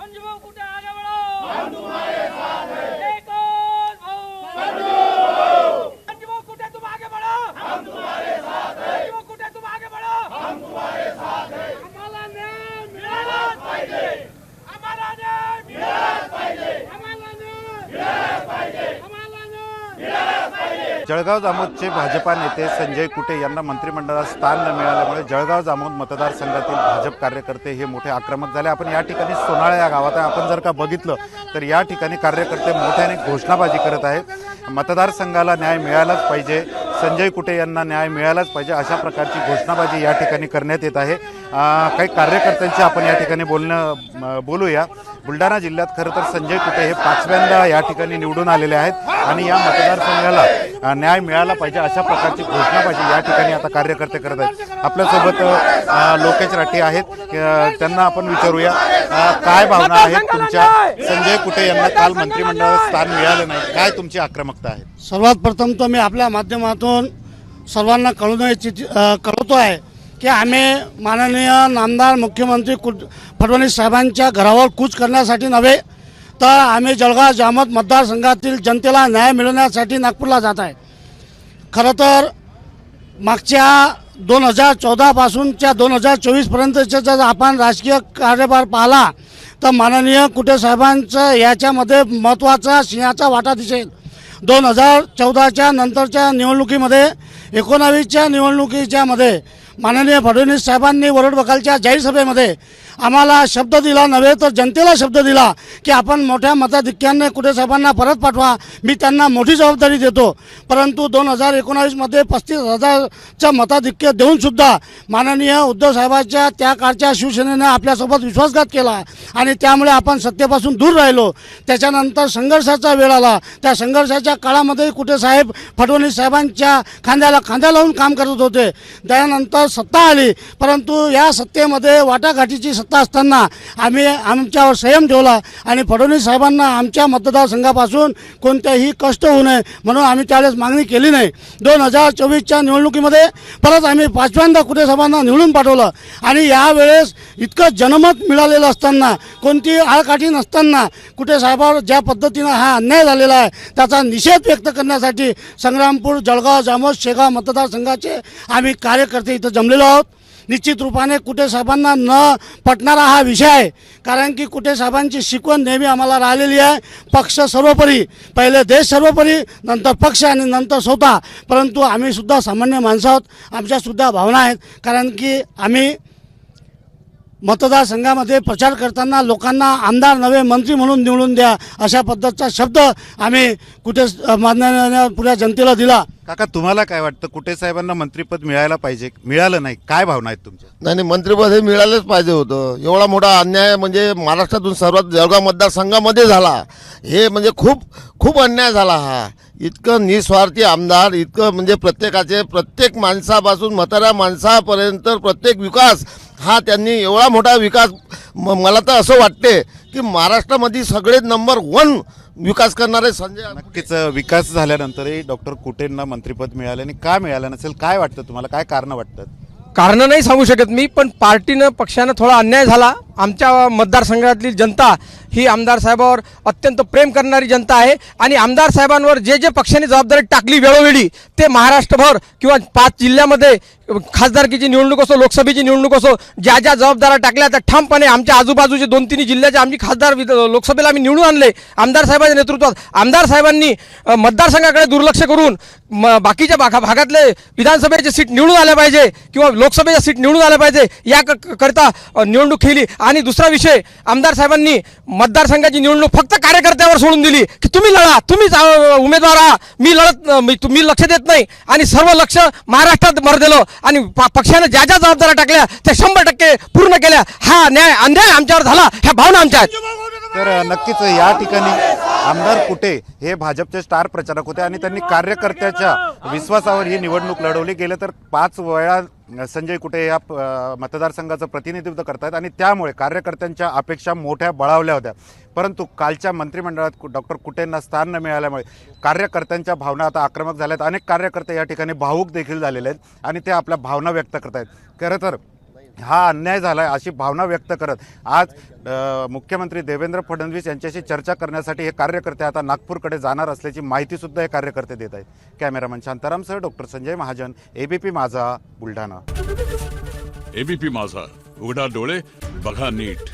संजू भाऊ कुठे आगे जळगाव जामोदचे भाजपा नेते संजय कुटे यांना मंत्रिमंडळात स्थान न मिळाल्यामुळे जळगाव जामोद मतदारसंघातील भाजप कार्यकर्ते हे मोठे आक्रमक झाले. आपण या ठिकाणी सोनाळा या गावात आहे. आपण जर का बघितलं तर या ठिकाणी कार्यकर्ते मोठ्याने घोषणाबाजी करत आहेत. मतदारसंघाला न्याय मिळालाच पाहिजे. संजय कुटे यांना न्याय मिळालाच पाहिजे. अशा प्रकारची घोषणाबाजी या ठिकाणी करण्यात येत आहे. काही कार्यकर्त्यांची आपण या ठिकाणी बोलणं बोलूया. बुलढाणा जिल्ह्यात खरं तर संजय कुटे हे पाचव्यांदा या ठिकाणी निवडून आलेले आहेत आणि या मतदारसंघाला न्याय मिळाला पाहिजे अशा प्रकारची घोषणाबाजी या ठिकाणी आता कार्यकर्ते करत आहेत. आपल्यासोबत लोकेश राठी आहेत. त्यांना आपण विचारूया. काय भावना आहेत तुमच्या? संजय कुटे यांना काल मंत्रिमंडळात स्थान मिळालं नाही. काय तुमची आक्रमकता आहे? सर्वात प्रथम तर मी आपल्या माध्यमातून सर्वांना कळवून इच्छित अ, कळवतो आहे की आम्ही माननीय नामदार मुख्यमंत्री कुट फडणवीस साहेबांच्या घरावर कूच करण्यासाठी नव्हे तर आम्ही जळगाव जामत मतदारसंघातील जनतेला न्याय मिळवण्यासाठी नागपूरला जात आहे. खरं तर मागच्या दोन हजार चौदापासूनच्या दोन हजार चोवीसपर्यंतचा जर आपण राजकीय कार्यभार पाहिला तर माननीय कुटे साहेबांचं याच्यामध्ये महत्त्वाचा सिंहाचा वाटा दिसेल. दोन हजार चौदाच्या नंतरच्या निवडणुकीमध्ये एकोणावीसच्या निवडणुकीच्या मध्ये माननीय फडणवीस साहेबांनी वरड बकालच्या जाहीर सभेमध्ये आम्हाला शब्द दिला नव्हे तर जनतेला शब्द दिला की आपण मोठ्या मताधिक्याने कुठे साहेबांना परत पाठवा मी त्यांना मोठी जबाबदारी देतो. परंतु दोन हजार एकोणावीसमध्ये पस्तीस हजारचं मताधिक्य देऊनसुद्धा माननीय उद्धव साहेबांच्या त्या काळच्या शिवसेनेनं आपल्यासोबत विश्वासघात केला आणि त्यामुळे आपण सत्तेपासून दूर राहिलो. त्याच्यानंतर संघर्षाचा वेळ आला. त्या संघर्षाच्या काळामध्ये कुठे साहेब फडणवीस साहेबांच्या खांद्याला खांद्या लावून काम करत होते. त्यानंतर सत्ता आली. परंतु या सत्तेमध्ये वाटाघाटीची सत्ता असताना आम्ही आमच्यावर संयम ठेवला आणि फडणवीस साहेबांना आमच्या मतदारसंघापासून कोणत्याही कष्ट होऊ नये म्हणून आम्ही त्यावेळेस मागणी केली नाही. दोन हजार चोवीसच्या निवडणुकीमध्ये परत आम्ही पाचव्यांदा कुठे साहेबांना निवडून पाठवलं. आणि यावेळेस इतकं जनमत मिळालेलं असताना कोणती आळकाठी नसताना कुठे साहेबावर ज्या पद्धतीनं हा अन्याय झालेला आहे त्याचा निषेध व्यक्त करण्यासाठी संग्रामपूर जळगाव जामोद शेगाव मतदारसंघाचे आम्ही कार्यकर्ते इथं जमलेलो आहोत. निश्चित रूपाने कुठे साहेबांना न पटणारा हा विषय आहे. कारण की कुठे साहेबांची शिकवण नेहमी आम्हाला राहिलेली आहे. पक्ष सर्वोपरी पहिले देश सर्वोपरी नंतर पक्ष आणि नंतर स्वतः. परंतु आम्ही सुद्धा सामान्य माणसं आहोत. आमच्यासुद्धा भावना आहेत. कारण की आम्ही मतदारसंघामध्ये प्रचार करताना लोकांना आमदार नवे मंत्री म्हणून निवडून द्या अशा पद्धतीचा शब्द आम्ही कुठे मान्य पुऱ्या जनतेला दिला. काका तुम्हाला काय वाटतं? कुठे साहेबांना मंत्रीपद मिळायला पाहिजे? मिळालं नाही. काय भावना आहेत तुमच्या? नाही नाही मंत्रिपद हे मिळालंच पाहिजे होतं. एवढा मोठा अन्याय म्हणजे महाराष्ट्रातून सर्वात जळगाव मतदारसंघामध्ये झाला. हे म्हणजे खूप खूप अन्याय झाला हा. इतकं निस्वार्थी आमदार इतकं म्हणजे प्रत्येकाचे प्रत्येक माणसापासून म्हाताऱ्या माणसापर्यंत प्रत्येक विकास हा त्यांनी एवढा मोठा विकास म मला तर असं वाटते की महाराष्ट्रामध्ये सगळे नंबर वन विकास करणारे संजय नक्कीच विकास झाल्यानंतरही डॉक्टर कुटेंना मंत्रिपद मिळालं आणि का मिळालं नसेल काय वाटतं तुम्हाला? काय कारण वाटतं कारण नाही सांगू शकत मी पण पार्टीनं पक्षानं थोडा अन्याय झाला. आमच्या मतदारसंघातली जनता ही आमदार साहेबावर अत्यंत प्रेम करणारी जनता आहे. आणि आमदार साहेबांवर जे जे पक्षाने जबाबदारी टाकली वेळोवेळी ते महाराष्ट्रभर किंवा पाच जिल्ह्यामध्ये खासदारकीची निवडणूक असो लोकसभेची निवडणूक असो ज्या ज्या जबाबदाऱ्या टाकल्या त्या ठामपणे आमच्या आजूबाजूचे दोन तीन जिल्ह्याचे आमची खासदार विध- लोकसभेला आम्ही निवडून आणले. आमदार साहेबांच्या नेतृत्वात आमदार साहेबांनी मतदारसंघाकडे दुर्लक्ष करून म- बाकीच्या भागा भागातले विधानसभेचे सीट निवडून आल्या पाहिजे किंवा लोकसभेच्या सीट निवडून आल्या पाहिजे या क- करता निवडणूक केली. आणि दुसरा विषय आमदार साहेबांनी मतदारसंघाची निवडणूक फक्त कार्यकर्त्यावर सोडून दिली की तुम्ही लढा तुम्हीच उमेदवार आहात. मी लढत मी लक्ष देत नाही. आणि सर्व लक्ष महाराष्ट्रात भर दिलं आणि पक्षानं ज्या ज्या जबाबदाऱ्या टाकल्या त्या शंभर टक्के पूर्ण केल्या. हा न्याय अन्याय आमच्यावर झाला ह्या भावना आमच्या आहेत. तर नक्कीच या ठिकाणी आमदार कुटे हे भाजपचे स्टार प्रचारक होते आणि त्यांनी कार्यकर्त्याच्या विश्वासावर ही निवडणूक लढवली. गेलं तर पाच वेळा संजय कुटे या मतदारसंघाचं प्रतिनिधित्व करतात आणि त्यामुळे कार्यकर्त्यांच्या अपेक्षा मोठ्या बळावल्या होत्या. परंतु कालच्या मंत्रिमंडळात डॉक्टर कुटेंना स्थान न मिळाल्यामुळे कार्यकर्त्यांच्या भावना आता आक्रमक झाल्या आहेत अनेक कार्यकर्ते या ठिकाणी भावूक देखील झालेले आहेत आणि ते आपल्या भावना व्यक्त करत आहेत खरं तर हा अन्याय झाला आहे अशी भावना व्यक्त करत. आज मुख्यमंत्री देवेंद्र फडणवीस यांच्याशी चर्चा करण्यासाठी हे कार्यकर्ते आता नागपूरकडे जाणार असल्याची माहितीसुद्धा हे कार्यकर्ते देत आहेत. Cameraman शांतारामसह doctor Sanjay Mahajan ABP Majha Buldhana. ABP माझा उघडा डोळे बघा नीट.